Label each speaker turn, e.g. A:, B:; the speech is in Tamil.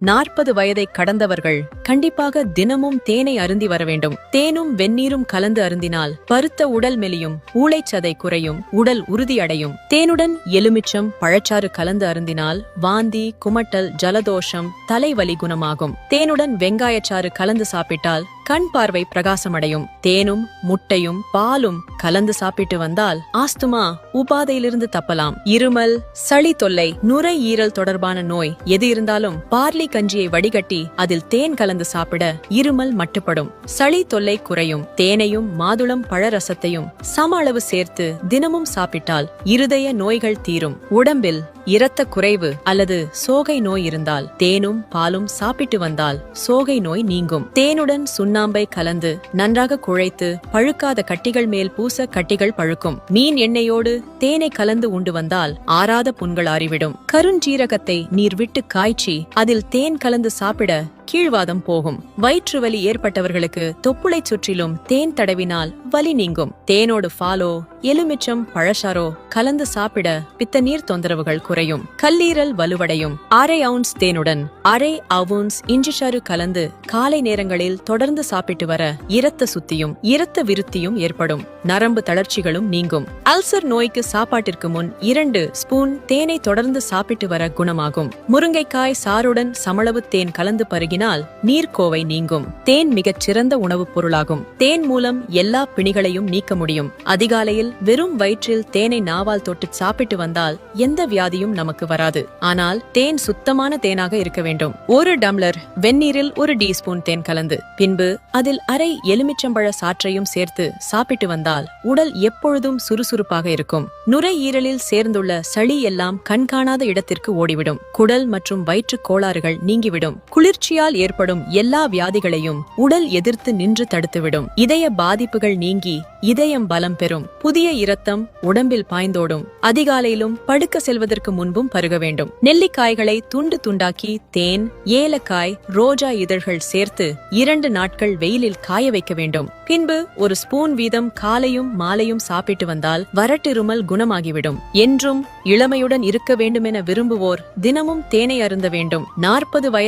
A: நாற்பது வயதை கடந்தவர்கள் கண்டிப்பாக தினமும் தேனை அருந்தி வர வேண்டும். தேனும் வெந்நீரும் கலந்து அருந்தினால் பருத்த உடல் மெலியும் ஊளைச்சதை குறையும் உடல் உறுதியடையும். தேனுடன் எலுமிச்சம் பழச்சாறு கலந்து அருந்தினால் வாந்தி குமட்டல் ஜலதோஷம் தலைவலி குணமாகும். தேனுடன் வெங்காயச்சாறு கலந்து சாப்பிட்டால் கண் பார்வை பிரகாசமடையும். தேனும் முட்டையும் பாலும் கலந்து சாப்பிட்டு வந்தால் ஆஸ்துமா உபாதையிலிருந்து தப்பலாம். இருமல் சளி தொல்லை நுரையீரல் தொடர்பான நோய் எது இருந்தாலும் பார்லி கஞ்சியை வடிகட்டி அதில் தேன் கலந்து சாப்பிட இருமல் மட்டுப்படும். சளி தொல்லை குறையும். தேனையும் மாதுளம் பழரசத்தையும் சம அளவு சேர்த்து தினமும் சாப்பிட்டால் இருதய நோய்கள் தீரும். உடம்பில் இரத்த குறைவு அல்லது சோகை நோய் இருந்தால் தேனும் பாலும் சாப்பிட்டு வந்தால் சோகை நோய் நீங்கும். தேனுடன் சுண்ணாம்பை கலந்து நன்றாக குழைத்து பழுக்காத கட்டிகள் மேல் பூச கட்டிகள் பழுக்கும். மீன் எண்ணெயோடு தேனை கலந்து உண்டு வந்தால் ஆறாத புண்கள் ஆறிவிடும். கருஞ்சீரகத்தை நீர் விட்டு காய்ச்சி அதில் தேன் கலந்து சாப்பிட கீழ்வாதம் போகும். வயிற்று வலி ஏற்பட்டவர்களுக்கு தொப்புளை சுற்றிலும் தேன் தடவினால் வலி நீங்கும். தேனோடு பாலோ எலுமிச்சம் பழசாரோ கலந்து சாப்பிட பித்த நீர் தொந்தரவுகள் குறையும். கல்லீரல் வலுவடையும். அரை அவுன்ஸ் தேனுடன் அரை அவுன்ஸ் இஞ்சி கலந்து காலை நேரங்களில் தொடர்ந்து சாப்பிட்டு வர இரத்த சுத்தியும் இரத்த விருத்தியும் ஏற்படும். நரம்பு தளர்ச்சிகளும் நீங்கும். அல்சர் நோய்க்கு சாப்பாட்டிற்கு முன் இரண்டு ஸ்பூன் தேனை தொடர்ந்து சாப்பிட்டு வர குணமாகும். முருங்கைக்காய் சாறுடன் சமளவு தேன் கலந்து வழங்கினால் நீர்க்கோவை நீங்கும். தேன் மிகச் சிறந்த உணவுப் பொருளாகும். தேன் மூலம் எல்லா பிணிகளையும் நீக்க முடியும். அதிகாலையில் வெறும் வயிற்றில் தேனை நாவால் தொட்டு சாப்பிட்டு வந்தால் எந்த வியாதியும் நமக்கு வராது. ஆனால் தேன் சுத்தமான தேனாக இருக்க வேண்டும். ஒரு டம்ளர் வெந்நீரில் ஒரு டீஸ்பூன் தேன் கலந்து பின்பு அதில் அரை எலுமிச்சம்பழ சாற்றையும் சேர்த்து சாப்பிட்டு வந்தால் உடல் எப்பொழுதும் சுறுசுறுப்பாக இருக்கும். நுரையீரலில் சேர்ந்துள்ள சளி எல்லாம் கண்காணாத இடத்திற்கு ஓடிவிடும். குடல் மற்றும் வயிற்றுக் கோளாறுகள் நீங்கிவிடும். குளிர்ச்சியால் ஏற்படும் எல்லா வியாதிகளையும் உடல் எதிர்த்து நின்று தடுத்துவிடும். இதய பாதிப்புகள் நீங்கி இதயம் பலம் பெறும். புதிய இரத்தம் உடம்பில் பாய்ந்தோடும். அதிகாலையிலும் படுக்க செல்வதற்கு முன்பும் பருக வேண்டும். நெல்லிக்காய்களை துண்டு துண்டாக்கி தேன் ஏலக்காய் ரோஜா இதழ்கள் சேர்த்து இரண்டு நாட்கள் வெயிலில் காய வைக்க வேண்டும். பின்பு ஒரு ஸ்பூன் வீதம் காலையும் மாலையும் சாப்பிட்டு வந்தால் வரட்டிருமல் குணமாகிவிடும். என்றும் இளமையுடன் இருக்க வேண்டுமென விரும்புவோர் தினமும் தேனை அருந்த வேண்டும். நாற்பது வயது